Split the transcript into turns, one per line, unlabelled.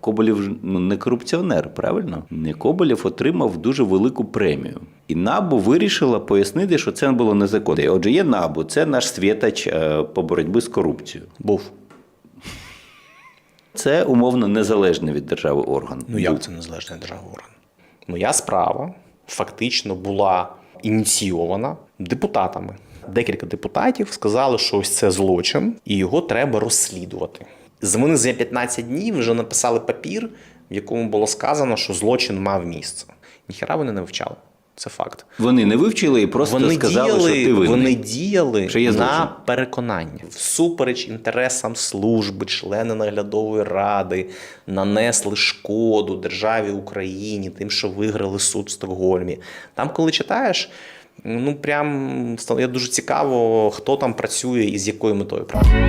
Коболєв ну, не корупціонер, правильно? Не Коболєв отримав дуже велику премію. І НАБУ вирішила пояснити, що це було незаконно. Отже, є НАБУ, це наш світач е, по боротьбі з корупцією.
Був.
Це умовно незалежний від держави орган.
Ну як це незалежний державний орган? Моя справа фактично була ініційована депутатами. Декілька депутатів сказали, що ось це злочин, і його треба розслідувати. Вони за 15 днів вже написали папір, в якому було сказано, що злочин мав місце. Ніхера вони не вивчали. Це факт.
Вони не вивчили і просто
Вони
сказали,
діяли,
що ти винний.
вони діяли
Що є
на переконання, всупереч інтересам служби, члени наглядової ради нанесли шкоду державі Україні, тим, що виграли суд в Стокгольмі. Там, коли читаєш, ну прям стає дуже цікаво, хто там працює і з якою метою. Правда?